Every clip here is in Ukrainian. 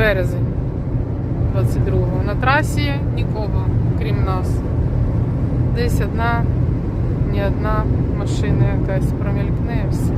березень 22-го. На трасі нікого, крім нас. Десь одна, ні одна машина якась промількне все.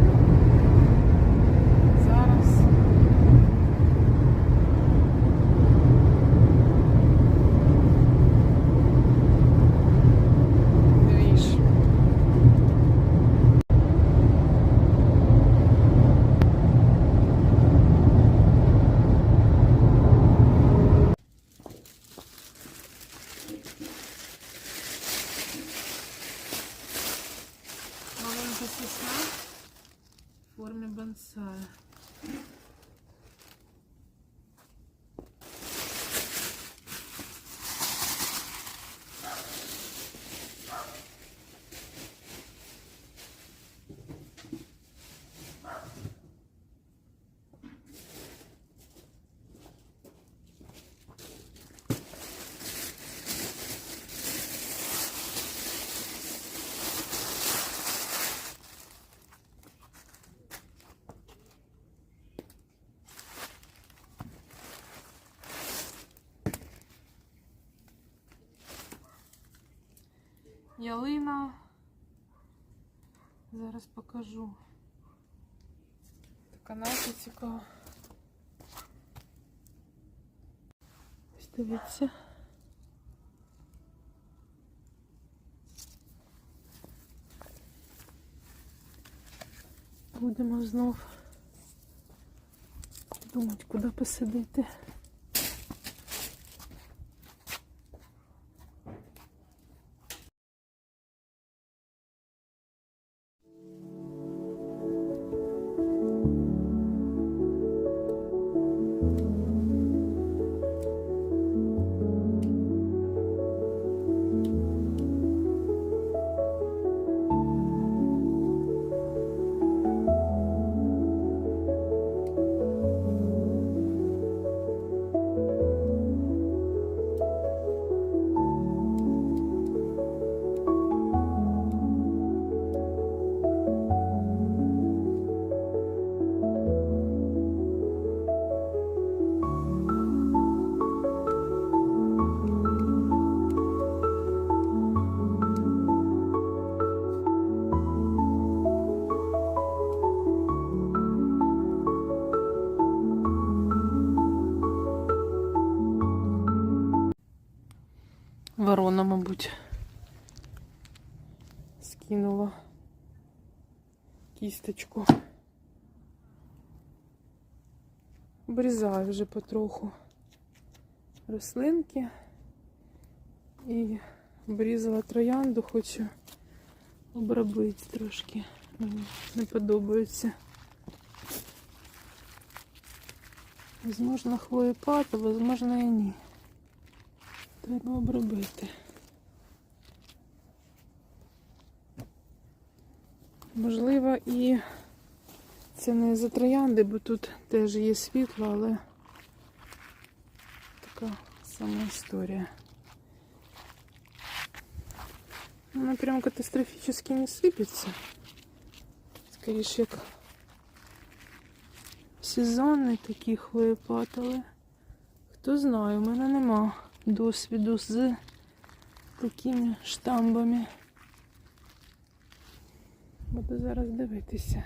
Ялина. Зараз покажу. Така наша цікава. Ось дивіться. Будемо знов думати, куди посадити. Ворона, мабуть, скинула кісточку. Обрізаю вже потроху рослинки і обрізала троянду, хочу обробити трошки. Мені не подобається. Возможно, хвоєпад, а возможно і ні. Треба обробити. Можливо, і це не за троянди, бо тут теж є світло, але така сама історія. Вона прям катастрофически не сипеться. Скоріше як сезонний такий хвоєпад, але хто знає, у мене нема досвіду з такими штамбами. Буду зараз дивитися.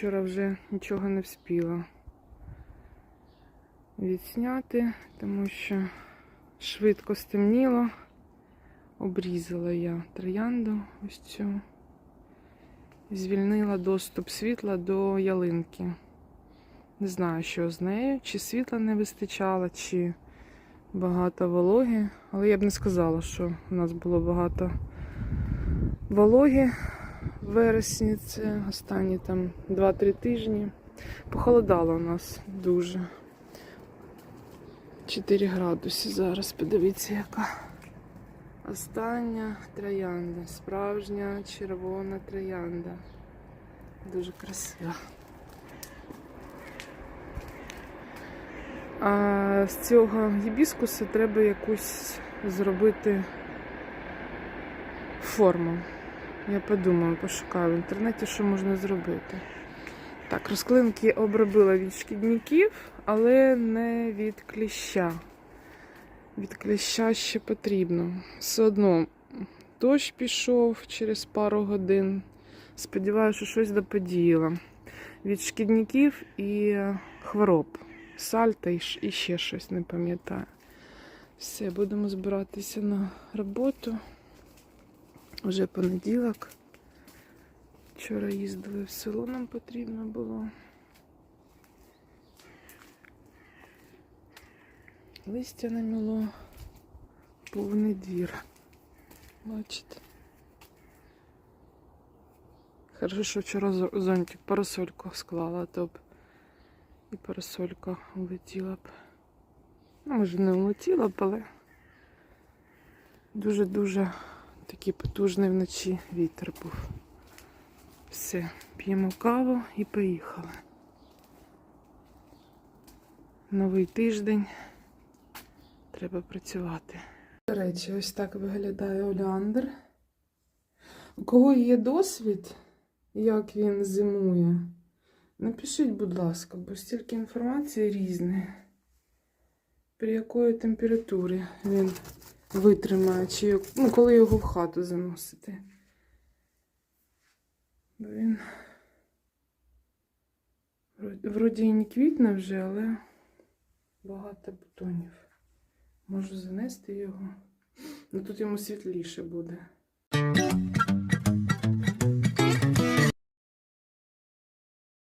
Вчора вже нічого не вспіла відсняти, тому що швидко стемніло. Обрізала я троянду ось цю. Звільнила доступ світла до ялинки. Не знаю, що з нею, чи світла не вистачало, чи багато вологи. Але я б не сказала, що у нас було багато вологи вересні. Це останні там 2-3 тижні. Похолодало у нас дуже. 4 градуси зараз. Подивіться, яка. Остання троянда. Справжня червона троянда. Дуже красива. А з цього гібіскуса треба якусь зробити форму. Я подумаю, пошукаю в інтернеті, що можна зробити. Так, розклинки обробила від шкідників, але не від кліща. Від кліща ще потрібно. Все одно дощ пішов через пару годин. Сподіваюся, що щось доподіяло. Від шкідників і хвороб. Сальта і ще щось не пам'ятаю. Все, будемо збиратися на роботу. Вже понеділок. Вчора їздили в село, нам потрібно було. Листя наміло, повний двір. Бачите? Хорошо, що вчора зонтик парасольку склала, то б і парасолька улетіла б. Ну, може, не улетіла б, але дуже-дуже такий потужний вночі вітер був. Все, п'ємо каву і поїхали. Новий тиждень. Треба працювати. До речі, ось так виглядає олеандр. У кого є досвід, як він зимує, напишіть, будь ласка, бо стільки інформації різної. При якої температурі він витримає, чи ну, коли його в хату заносити. Бо він вроді- вроді і не квітне вже, але багато бутонів. Можу занести його. Ну тут йому світліше буде.